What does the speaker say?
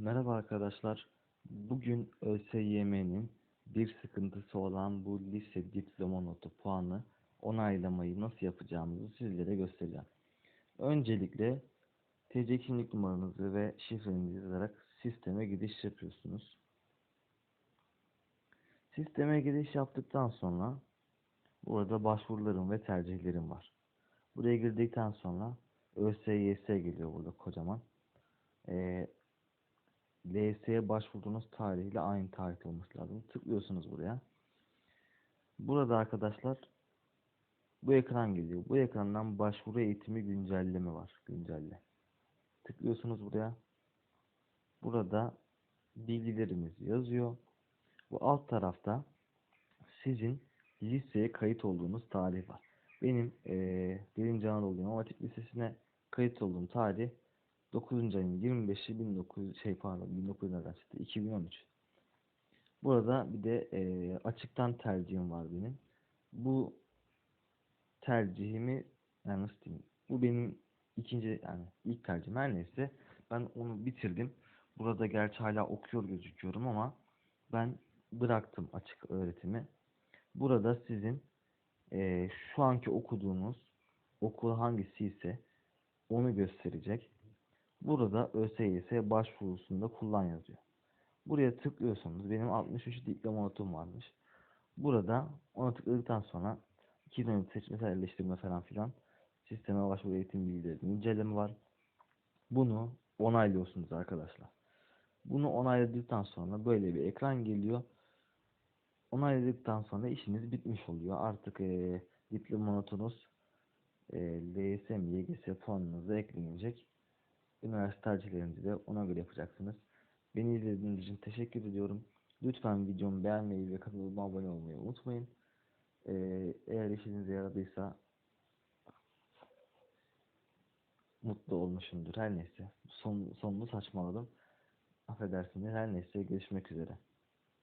Merhaba arkadaşlar. Bugün ÖSYM'nin bir sıkıntısı olan bu lise diploma notu puanı onaylamayı nasıl yapacağımızı sizlere göstereceğim. Öncelikle TC kimlik numaranızı ve şifrenizi yazarak sisteme giriş yapıyorsunuz. Sisteme giriş yaptıktan sonra burada başvurularım ve tercihlerim var. Buraya girdikten sonra ÖSYS geliyor burada kocaman. Ee, LS'ye başvurduğunuz tarihle aynı tarihte olması lazım. Tıklıyorsunuz buraya. Burada arkadaşlar bu ekran geliyor. Bu ekrandan başvuru eğitimi güncelleme var. Güncelle. Tıklıyorsunuz buraya. Burada bilgilerimiz yazıyor. Bu alt tarafta sizin liseye kayıt olduğunuz tarih var. Benim eee birinci Anadolu İmam Hatip Lisesi'ne kayıt olduğum tarih 9. ayın 25'i 19 şey pardon 1900'lerden çıktı 2013. Burada bir de eee, açıktan tercihim var benim. Bu tercihimi yani nasıl diyeyim? Bu benim ikinci yani ilk tercihim her neyse ben onu bitirdim. Burada gerçi hala okuyor gözüküyorum ama ben bıraktım açık öğretimi. Burada sizin eee, şu anki okuduğunuz okul hangisi ise onu gösterecek. Burada ÖSYS başvurusunda kullan yazıyor. Buraya tıklıyorsanız benim 63 diploma notum varmış. Burada ona tıkladıktan sonra 2013 seçme yerleştirme falan filan sisteme başvuru eğitim bilgileri inceleme var. Bunu onaylıyorsunuz arkadaşlar. Bunu onayladıktan sonra böyle bir ekran geliyor. Onayladıktan sonra işiniz bitmiş oluyor. Artık eee diploma notunuz eee LSM, YGS puanınıza eklenecek. Üniversite tercihlerinizi de ona göre yapacaksınız. Beni izlediğiniz için teşekkür ediyorum. Lütfen videomu beğenmeyi ve kanalıma abone olmayı unutmayın. Ee, eğer işinize yaradıysa mutlu olmuşumdur. Her neyse. Son, sonunu saçmaladım. Affedersiniz. Her neyse görüşmek üzere.